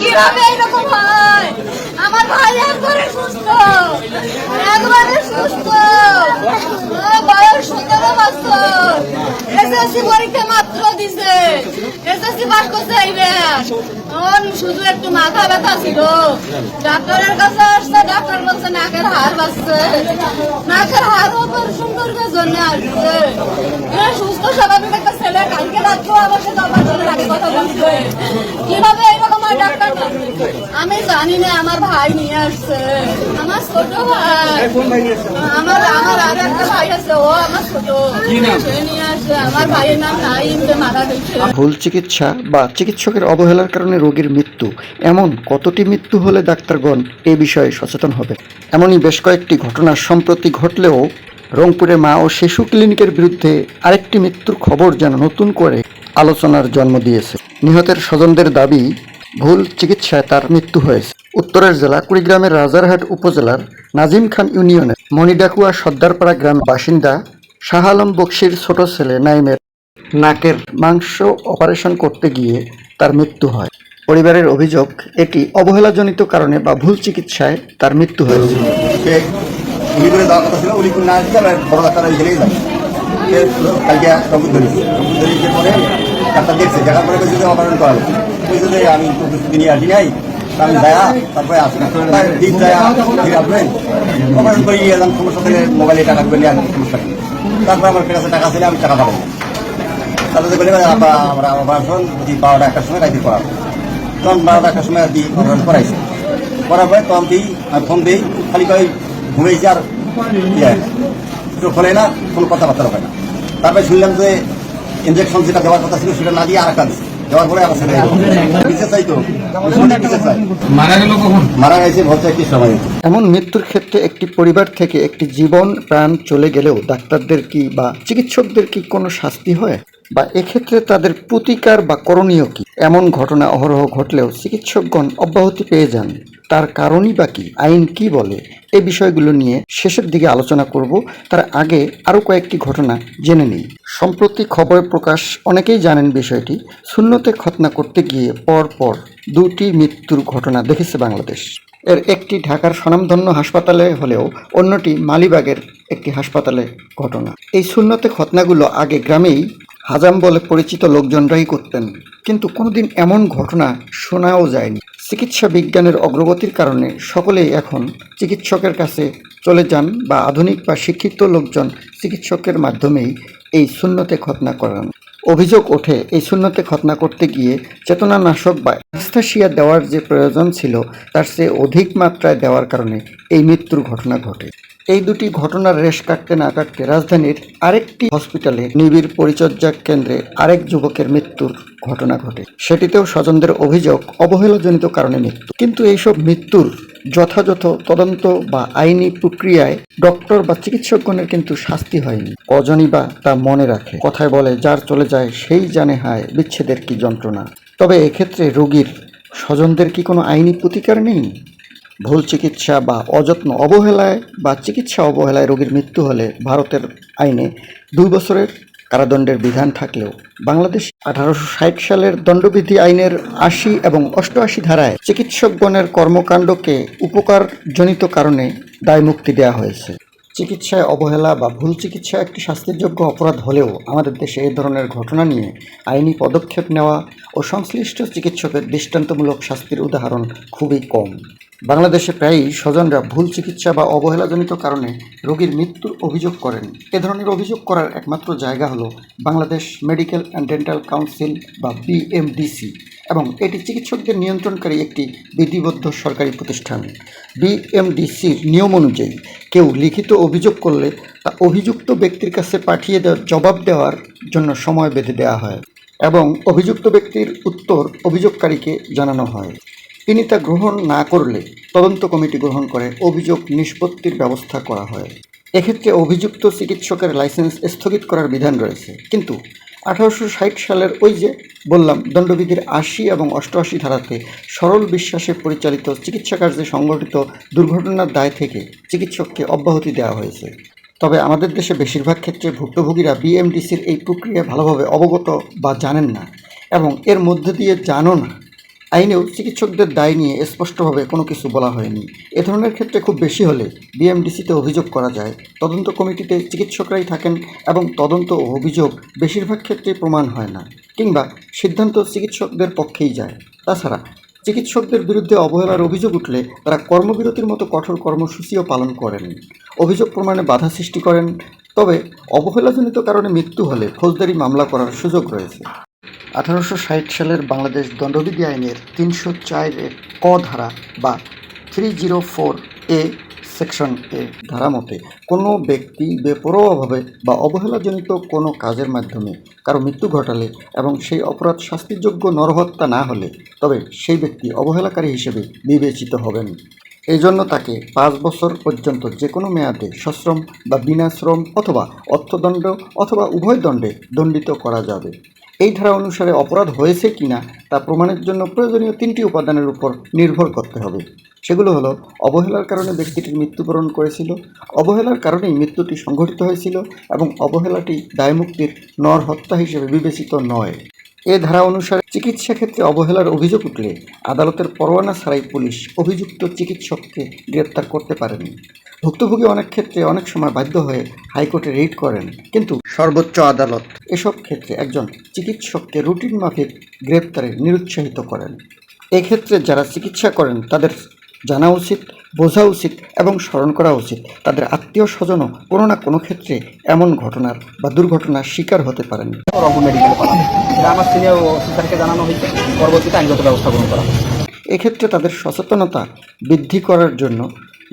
কীভাবে এরকম সুস্থ। বয়স সতেরো বছর। এসএসসি পরীক্ষা মাত্র দিছে। এসএসসি পাস করছে এইবার শুধু একটু মাথা ব্যথা ছিল। ডাক্তারের কাছে আসছে ডাক্তার বলছে নাকের বাঁচছে। নাকের অপারেশন জন্য আসছে। সুস্থ স্বাভাবিক একটা ছেলে কালকে রাত্রেও আমার সাথে অপারেশনের আগে কথা বলছে। কীভাবে এরকম হয় ডাক্তার? আমি জানি না আমার ভাই নিয়ে আসছে। আমার ছোট ভাই। আমার আমার আর একটা ভাই আছে ও আমার ছোট। সে নিয়ে ভুল চিকিৎসা বা চিকিৎসকের অবহেলার কারণে রোগীর মৃত্যু, এমন কতটি মৃত্যু হলে ডাক্তারগণ এ বিষয়ে সচেতন হবে? এমনই বেশ কয়েকটি ঘটনা সম্প্রতি ঘটলেও রংপুরে মা ও শিশু ক্লিনিকের বিরুদ্ধে আরেকটি মৃত্যুর খবর যেন নতুন করে আলোচনার জন্ম দিয়েছে। নিহতের স্বজনদের দাবি, ভুল চিকিৎসায় তার মৃত্যু হয়েছে। উত্তরের জেলা, কুড়িগ্রামের রাজারহাট উপজেলার নাজিম খান ইউনিয়নের মণিডাকুয়া সর্দারপাড়া গ্রাম বাসিন্দা শাহ আলম বক্সির ছোট ছেলে নাইমের নাকের মাংস অপারেশন করতে গিয়ে তার মৃত্যু হয়। পরিবারের অভিযোগ, এটি অবহেলাজনিত কারণে বা ভুল চিকিৎসায় তার মৃত্যু হয়েছে কালকে পরে অপারেশন করা আমি নাই আমি যায়া তারপরে আসি দিন যায়া ফিরে আসবেন থেকে মোবাইলে টাকা ঢুকে নিয়ে আসবেন আমার কাছে টাকা ছিল, আমি টাকা পাবো। তারপরে বলে আমরা আমরা বারোটা একটার সময় রাইতে করা হবে। তখন বারোটা একটার সময় দিই অপারেশন করাইছে। করার পরে তখন দিই, আমি ফোন দিই, খালি কই ঘুমেছি আর ইয়ে খোলে না, কোনো কথাবার্তা না। তারপরে শুনলাম যে ইঞ্জেকশন যেটা দেওয়ার কথা ছিল, সেটা না দিয়ে আর একটা দিচ্ছে এমন মৃত্যুর ক্ষেত্রে একটি পরিবার থেকে একটি জীবন প্রাণ চলে গেলেও ডাক্তারদের কি বা চিকিৎসকদের কি কোনো শাস্তি হয়? বা এক্ষেত্রে তাদের প্রতিকার বা করণীয় কি? এমন ঘটনা অহরহ ঘটলেও চিকিৎসকগণ অব্যাহতি পেয়ে যান। তার কারণই বা কি? আইন কি বলে? এই বিষয়গুলো নিয়ে শেষের দিকে আলোচনা করব। তার আগে আরও কয়েকটি ঘটনা জেনে নিই। সম্প্রতি খবরে প্রকাশ, অনেকেই জানেন বিষয়টি, শূন্যতে খতনা করতে গিয়ে পর পর দুটি মৃত্যুর ঘটনা দেখেছে বাংলাদেশ। এর একটি ঢাকার স্বনামধন্য হাসপাতালে হলেও অন্যটি মালিবাগের একটি হাসপাতালে ঘটনা। এই শূন্যতে খতনাগুলো আগে গ্রামেই হাজাম বলে পরিচিত লোকজনরাই করতেন, কিন্তু কোনোদিন এমন ঘটনা শোনাও যায়নি। চিকিৎসা বিজ্ঞানের অগ্রগতির কারণে সকলেই এখন চিকিৎসকের কাছে চলে যান বা আধুনিক বা শিক্ষিত লোকজন চিকিৎসকের মাধ্যমেই এই শূন্যতে খতনা করান। অভিযোগ ওঠে, এই শূন্যতে খতনা করতে গিয়ে চেতনানাশক বা অ্যানেস্থেসিয়া দেওয়ার যে প্রয়োজন ছিল, তার চেয়ে অধিক মাত্রায় দেওয়ার কারণে এই মৃত্যুর ঘটনা ঘটে। এই দুটি ঘটনার রেশ কাটতে না কাটতে রাজধানীর আরেকটি হসপিটালে নিবিড় পরিচর্যা কেন্দ্রে আরেক যুবকের মৃত্যুর ঘটনা ঘটে। সেটিতেও স্বজনদের অভিযোগ অবহেলাজনিত কারণে মৃত্যু। কিন্তু এইসব মৃত্যুর যথাযথ তদন্ত বা আইনি প্রক্রিয়ায় ডক্টর বা চিকিৎসকগণের কিন্তু শাস্তি হয়নি। কজনই বা তা মনে রাখে। কথায় বলে, যার চলে যায়, সেই জানে হায়, বিচ্ছেদের কি যন্ত্রণা? তবে এক্ষেত্রে রোগীর স্বজনদের কি কোনো আইনি প্রতিকার নেই? ভুল চিকিৎসা বা অযত্ন অবহেলায় বা চিকিৎসা অবহেলায় রোগীর মৃত্যু হলে ভারতের আইনে দুই বছরের কারাদণ্ডের বিধান থাকলেও বাংলাদেশ আঠারোশো ষাট সালের দণ্ডবিধি আইনের আশি এবং অষ্টআশি ধারায় চিকিৎসকগণের কর্মকাণ্ডকে উপকারজনিত কারণে দায়মুক্তি দেওয়া হয়েছে। চিকিৎসায় অবহেলা বা ভুল চিকিৎসা একটি শাস্তিযোগ্য অপরাধ হলেও আমাদের দেশে এই ধরনের ঘটনা নিয়ে আইনি পদক্ষেপ নেওয়া ও সংশ্লিষ্ট চিকিৎসকের দৃষ্টান্তমূলক শাস্তির উদাহরণ খুবই কম। বাংলাদেশে প্রায়ই স্বজনরা ভুল চিকিৎসা বা অবহেলাজনিত কারণে রোগীর মৃত্যুর অভিযোগ করেন। এ ধরনের অভিযোগ করার একমাত্র জায়গা হলো Bangladesh medical and dental council বা বিএমডিসি এবং এটি চিকিৎসকদের নিয়ন্ত্রণকারী একটি বিধিবদ্ধ সরকারি প্রতিষ্ঠান। বিএমডিসির নিয়ম অনুযায়ী, কেউ লিখিত অভিযোগ করলে তা অভিযুক্ত ব্যক্তির কাছে পাঠিয়ে দেওয়ার জবাব দেওয়ার জন্য সময় বেঁধে দেওয়া হয় এবং অভিযুক্ত ব্যক্তির উত্তর অভিযোগকারীকে জানানো হয়। তিনি তা গ্রহণ না করলে তদন্ত কমিটি গ্রহণ করে অভিযোগ নিষ্পত্তির ব্যবস্থা করা হয়। এক্ষেত্রে অভিযুক্ত চিকিৎসকের লাইসেন্স স্থগিত করার বিধান রয়েছে। কিন্তু আঠারোশো ষাট সালের ওই যে বললাম, দণ্ডবিধির আশি এবং অষ্টআশি ধারাতে সরল বিশ্বাসে পরিচালিত চিকিৎসা কার্যে সংঘটিত দুর্ঘটনার দায় থেকে চিকিৎসককে অব্যাহতি দেওয়া হয়েছে। তবে আমাদের দেশে বেশিরভাগ ক্ষেত্রে ভুক্তভোগীরা বিএমডিসির এই প্রক্রিয়া ভালোভাবে অবগত বা জানেন না এবং এর মধ্যে দিয়ে জানো না আইনেও চিকিৎসকদের দায় নিয়ে স্পষ্টভাবে কোনো কিছু বলা হয়নি। এ ধরনের ক্ষেত্রে খুব বেশি হলে বিএমডিসিতে অভিযোগ করা যায়। তদন্ত কমিটিতে চিকিৎসকরাই থাকেন এবং তদন্ত ও অভিযোগ বেশিরভাগ ক্ষেত্রে প্রমাণ হয় না কিংবা সিদ্ধান্ত চিকিৎসকদের পক্ষেই যায়। তাছাড়া চিকিৎসকদের বিরুদ্ধে অবহেলার অভিযোগ উঠলে তারা কর্মবিরতির মতো কঠোর কর্মসূচিও পালন করেন। অভিযোগ প্রমাণে বাধা সৃষ্টি করেন, তবে অবহেলাজনিত কারণে মৃত্যু হলে ফৌজদারি মামলা করার সুযোগ রয়েছে। আঠারোশো ষাট সালের বাংলাদেশ দণ্ডবিধি আইনের তিনশো চারের ক ধারা বা three zero four A section এ ধারা মতে, কোনো ব্যক্তি বেপরোয়াভাবে বা অবহেলাজনিত কোনো কাজের মাধ্যমে কারও মৃত্যু ঘটালে এবং সেই অপরাধ শাস্তিযোগ্য নরহত্যা না হলে, তবে সেই ব্যক্তি অবহেলাকারী হিসেবে বিবেচিত হবেন। এই জন্য তাকে পাঁচ বছর পর্যন্ত যে কোনো মেয়াদে সশ্রম বা বিনাশ্রম অথবা অর্থদণ্ড অথবা উভয় দণ্ডে দণ্ডিত করা যাবে। এই ধারা অনুসারে অপরাধ হয়েছে কিনা তা প্রমাণের জন্য প্রয়োজনীয় তিনটি উপাদানের উপর নির্ভর করতে হবে। সেগুলো হলো, অবহেলার কারণে ব্যক্তিটির মৃত্যুবরণ করেছিল, অবহেলার কারণেই মৃত্যুটি সংঘটিত হয়েছিল এবং অবহেলাটি দায়মুক্তির নর হত্যা হিসেবে বিবেচিত নয়। এ ধারা অনুসারে চিকিৎসা ক্ষেত্রে অবহেলার অভিযোগ উঠলে আদালতের পরোয়ানা ছাড়াই পুলিশ অভিযুক্ত চিকিৎসককে গ্রেপ্তার করতে পারেনি। ভুক্তভোগী অনেক ক্ষেত্রে অনেক সময় বাধ্য হয়ে হাইকোর্টে রিট করেন, কিন্তু সর্বোচ্চ আদালত। এসব ক্ষেত্রে একজন চিকিৎসককে রুটিন মাফিক গ্রেপ্তারে নিরুৎসাহিত করেন। এক্ষেত্রে যারা চিকিৎসা করেন, তাদের জানা উচিত, বোঝা উচিত এবং স্মরণ করা উচিত। তাদের আত্মীয় স্বজনও কোনো না কোনো ক্ষেত্রে এমন ঘটনার বা দুর্ঘটনার শিকার হতে পারেন। জানানো হয়েছে এক্ষেত্রে তাদের সচেতনতা বৃদ্ধি করার জন্য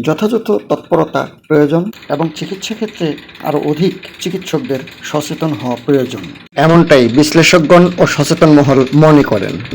যথাযথ তৎপরতা প্রয়োজন এবং চিকিৎসা ক্ষেত্রে আরও অধিক চিকিৎসকদের সচেতন হওয়া প্রয়োজন। এমনটাই বিশ্লেষকগণ ও সচেতন মহল মনে করেন।